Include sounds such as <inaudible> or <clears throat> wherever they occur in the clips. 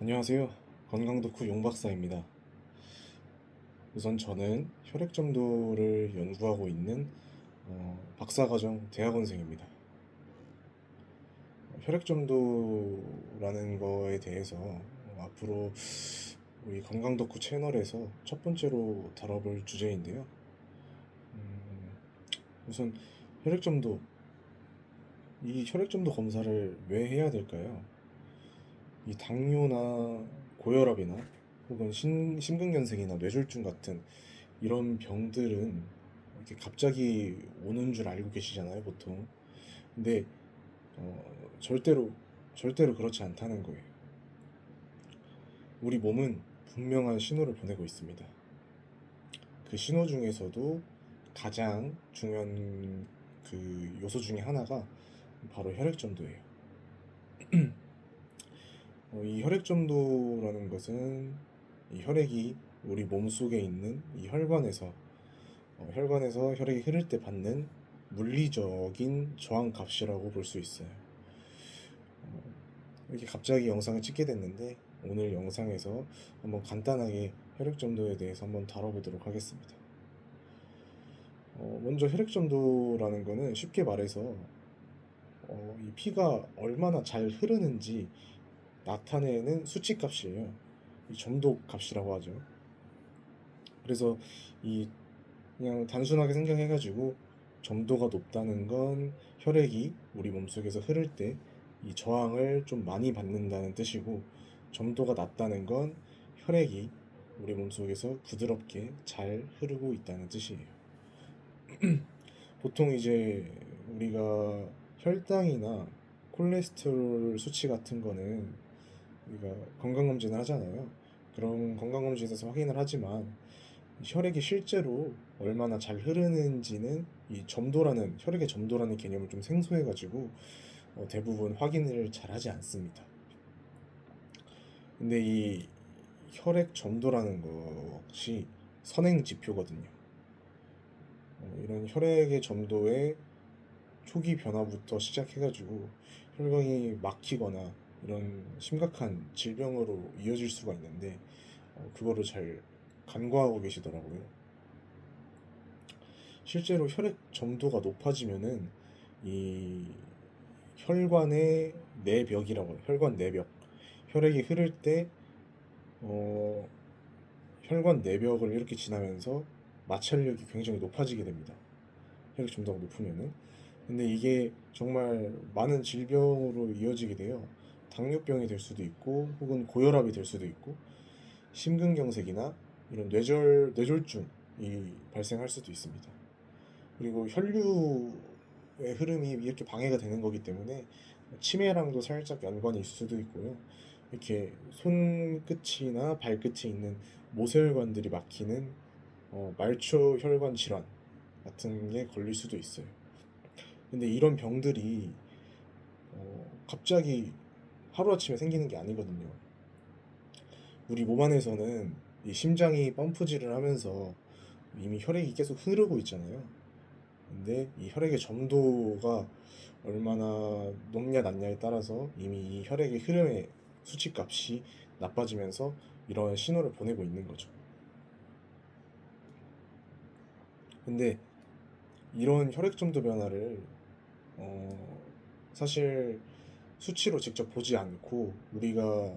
안녕하세요. 건강덕후 용박사입니다. 우선 저는 혈액점도를 연구하고 있는 어, 박사과정 대학원생입니다. 어, 혈액점도라는 거에 대해서 어, 앞으로 우리 건강덕후 채널에서 첫 번째로 다뤄볼 주제인데요. 음, 우선 혈액점도, 이 혈액점도 검사를 왜 해야 될까요? 이 당뇨나 고혈압이나 혹은 심, 심근경색이나 뇌졸중 같은 이런 병들은 이렇게 갑자기 오는 줄 알고 계시잖아요, 보통. 근데 어, 절대로 절대로 그렇지 않다는 거예요. 우리 몸은 분명한 신호를 보내고 있습니다. 그 신호 중에서도 가장 중요한 그 요소 중에 하나가 바로 혈액 점도예요. <clears throat> 어, 이 혈액점도라는 것은 이 혈액이 우리 몸 속에 있는 이 혈관에서 어, 혈관에서 혈액이 흐를 때 받는 물리적인 저항 값이라고 볼 수 있어요. 어, 이렇게 갑자기 영상을 찍게 됐는데 오늘 영상에서 한번 간단하게 혈액점도에 대해서 한번 다뤄보도록 하겠습니다. 어, 먼저 혈액점도라는 거는 쉽게 말해서 어, 이 피가 얼마나 잘 흐르는지 나타내는 수치값이에요. 이 점도 값이라고 하죠. 그래서 이 그냥 단순하게 생각해가지고 점도가 높다는 건 혈액이 우리 몸속에서 흐를 때 이 저항을 좀 많이 받는다는 뜻이고 점도가 낮다는 건 혈액이 우리 몸속에서 부드럽게 잘 흐르고 있다는 뜻이에요. <clears throat> 보통 이제 우리가 혈당이나 콜레스테롤 수치 같은 거는 우리가 건강검진을 하잖아요. 그런 건강검진에서 확인을 하지만 혈액이 실제로 얼마나 잘 흐르는지는 이 점도라는 혈액의 점도라는 개념을 좀 생소해가지고 어, 대부분 확인을 잘 하지 않습니다. 근데 이 혈액 점도라는 것이 선행 지표거든요. 어, 이런 혈액의 점도의 초기 변화부터 시작해가지고 혈관이 막히거나 이런 심각한 질병으로 이어질 수가 있는데 어, 그거를 잘 간과하고 계시더라고요. 실제로 혈액 점도가 높아지면은 이 혈관의 내벽이라고 해요. 혈관 내벽. 혈액이 흐를 때 어, 혈관 내벽을 이렇게 지나면서 마찰력이 굉장히 높아지게 됩니다. 혈액 점도가 높으면은. 근데 이게 정말 많은 질병으로 이어지게 돼요. 당뇨병이 될 수도 있고, 혹은 고혈압이 될 수도 있고, 심근경색이나 이런 뇌절, 뇌졸중이 발생할 수도 있습니다. 그리고 혈류의 흐름이 이렇게 방해가 되는 거기 때문에 치매랑도 살짝 연관이 있을 수도 있고요. 이렇게 손끝이나 발끝에 있는 모세혈관들이 막히는 어, 말초 혈관 질환 같은 게 걸릴 수도 있어요. 근데 이런 병들이 어, 갑자기 하루아침에 생기는 게 아니거든요. 우리 몸 안에서는 이 심장이 펌프질을 하면서 이미 혈액이 계속 흐르고 있잖아요. 근데 이 혈액의 점도가 얼마나 높냐 낮냐에 따라서 이미 이 혈액의 흐름의 수치값이 나빠지면서 이런 신호를 보내고 있는 거죠. 근데 이런 혈액 점도 변화를 어, 사실 수치로 직접 보지 않고 우리가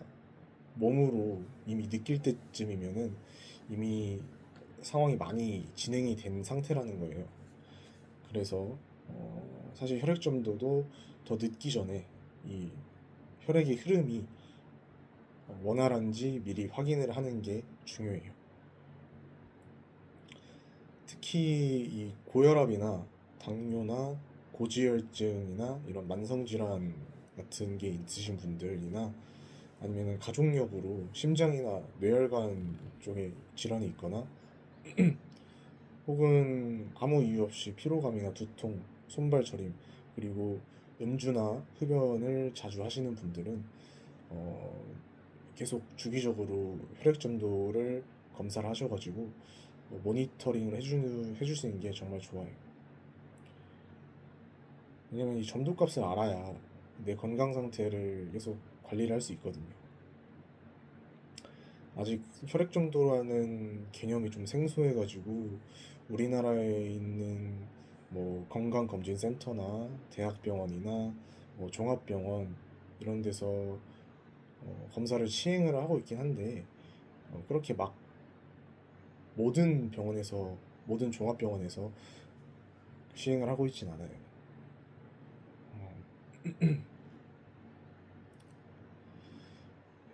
몸으로 이미 느낄 때쯤이면은 이미 상황이 많이 진행이 된 상태라는 거예요. 그래서 어, 사실 혈액 점도도 더 늦기 전에 이 혈액의 흐름이 원활한지 미리 확인을 하는 게 중요해요. 특히 이 고혈압이나 당뇨나 고지혈증이나 이런 만성 질환 같은 게 있으신 분들이나 아니면 가족력으로 심장이나 뇌혈관 쪽에 질환이 있거나 <clears throat> 혹은 아무 이유 없이 피로감이나 두통, 손발 저림 그리고 음주나 흡연을 자주 하시는 분들은 어, 계속 주기적으로 혈액 점도를 검사를 하셔가지고 뭐 모니터링을 해주, 해주시는 게 정말 좋아요. 왜냐면 이 점도 값을 알아야 내 건강 상태를 계속 관리를 할 수 있거든요. 아직 혈액 정도라는 개념이 좀 생소해가지고 우리나라에 있는 뭐 건강검진센터나 대학병원이나 뭐 종합병원 이런 데서 어, 검사를 시행을 하고 있긴 한데 어, 그렇게 막 모든 병원에서 모든 종합병원에서 시행을 하고 있진 않아요. 어, <clears throat>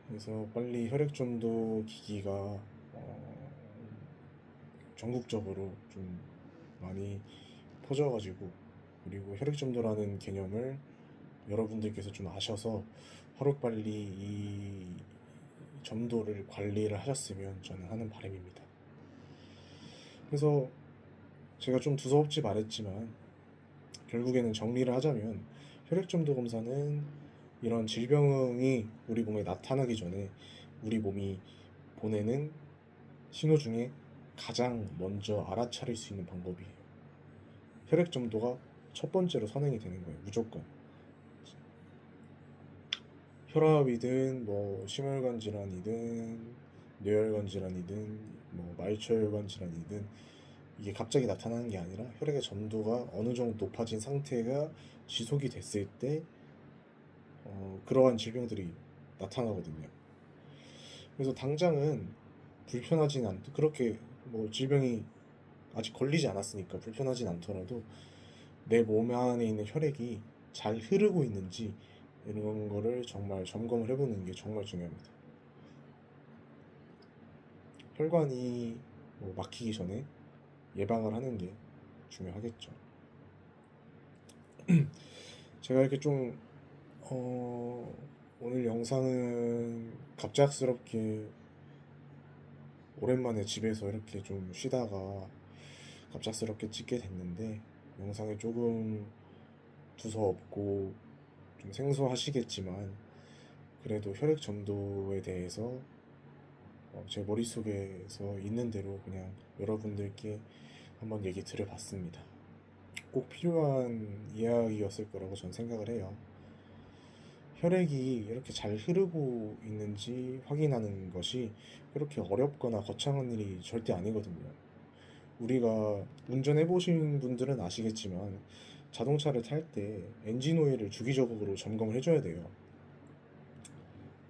그래서 빨리 혈액전도 기기가 어, 전국적으로 좀 많이 퍼져가지고 그리고 혈액전도라는 개념을 여러분들께서 좀 아셔서 하루빨리 이 점도를 관리를 하셨으면 저는 하는 바람입니다. 그래서 제가 좀 두서없이 말했지만 결국에는 정리를 하자면 혈액점도 검사는 이런 질병이 우리 몸에 나타나기 전에 우리 몸이 보내는 신호 중에 가장 먼저 알아차릴 수 있는 방법이에요. 혈액 점도가 첫 번째로 선행이 되는 거예요. 무조건. 혈압이든 뭐 심혈관 질환이든 뇌혈관 질환이든 뭐 말초혈관 질환이든 이게 갑자기 나타나는 게 아니라 혈액의 점도가 어느 정도 높아진 상태가 지속이 됐을 때 어, 그러한 질병들이 나타나거든요. 그래서 당장은 불편하진 않, 그렇게 뭐 질병이 아직 걸리지 않았으니까 불편하진 않더라도 내 몸 안에 있는 혈액이 잘 흐르고 있는지 이런 거를 정말 점검을 해보는 게 정말 중요합니다. 혈관이 뭐 막히기 전에 예방을 하는 게 중요하겠죠. <clears throat> 제가 이렇게 좀 어, 오늘 영상은 갑작스럽게 오랜만에 집에서 이렇게 좀 쉬다가 갑작스럽게 찍게 됐는데 영상이 조금 두서없고 좀 생소하시겠지만 그래도 혈액 점도에 대해서 어, 제 머릿속에서 있는 대로 그냥 여러분들께 한번 얘기 드려봤습니다. 꼭 필요한 이야기였을 거라고 저는 생각을 해요. 혈액이 이렇게 잘 흐르고 있는지 확인하는 것이 그렇게 어렵거나 거창한 일이 절대 아니거든요. 우리가 운전해 보신 분들은 아시겠지만 자동차를 탈 때 엔진 오일을 주기적으로 점검을 해줘야 돼요.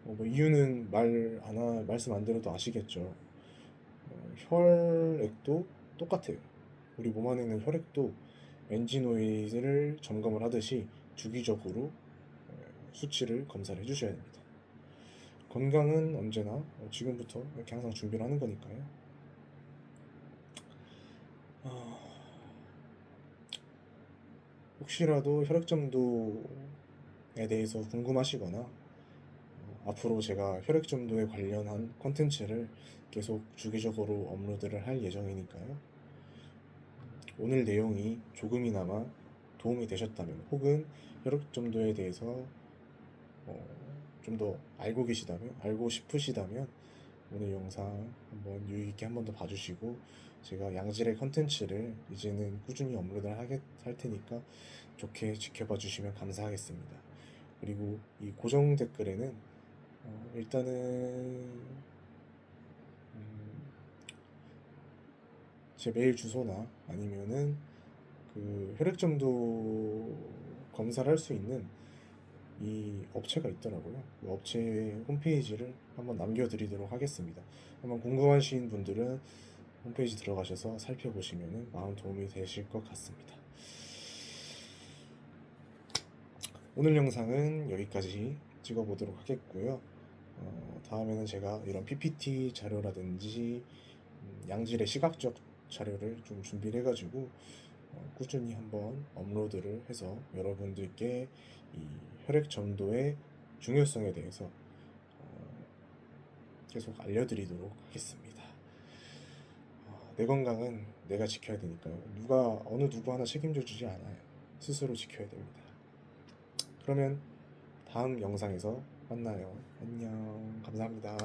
어, 뭐 이유는 말 안 하, 말씀 안 드려도 아시겠죠. 어, 혈액도 똑같아요. 우리 몸 안에 있는 혈액도 엔진 오일을 점검을 하듯이 주기적으로 어, 수치를 검사를 해주셔야 됩니다. 건강은 언제나 어, 지금부터 이렇게 항상 준비를 하는 거니까요. 아, 혹시라도 혈액점도에 대해서 궁금하시거나 어, 앞으로 제가 혈액점도에 관련한 컨텐츠를 계속 주기적으로 업로드를 할 예정이니까요. 오늘 내용이 조금이나마 도움이 되셨다면 혹은 혈액점도에 대해서 어, 좀 더 알고 계시다면 알고 싶으시다면 오늘 영상 한번 유의 있게 한 번 더 봐주시고 제가 양질의 컨텐츠를 이제는 꾸준히 업로드를 하게 할 테니까 좋게 지켜봐 주시면 감사하겠습니다. 그리고 이 고정 댓글에는 어, 일단은 음, 제 메일 주소나 아니면은 그 혈액점도 검사를 할 수 있는 이 업체가 있더라고요. 그 업체 홈페이지를 한번 남겨드리도록 하겠습니다. 한번 궁금하신 분들은 홈페이지 들어가셔서 살펴보시면 마음 도움이 되실 것 같습니다. 오늘 영상은 여기까지 찍어보도록 하겠고요. 어, 다음에는 제가 이런 PPT 자료라든지 음, 양질의 시각적 자료를 좀 준비를 해가지고 어, 꾸준히 한번 업로드를 해서 여러분들께 이 혈액 점도의 중요성에 대해서 어, 계속 알려드리도록 하겠습니다. 어, 내 건강은 내가 지켜야 되니까요. 누가 어느 누구 하나 책임져 주지 않아요. 스스로 지켜야 됩니다. 그러면 다음 영상에서 만나요. 안녕. 감사합니다.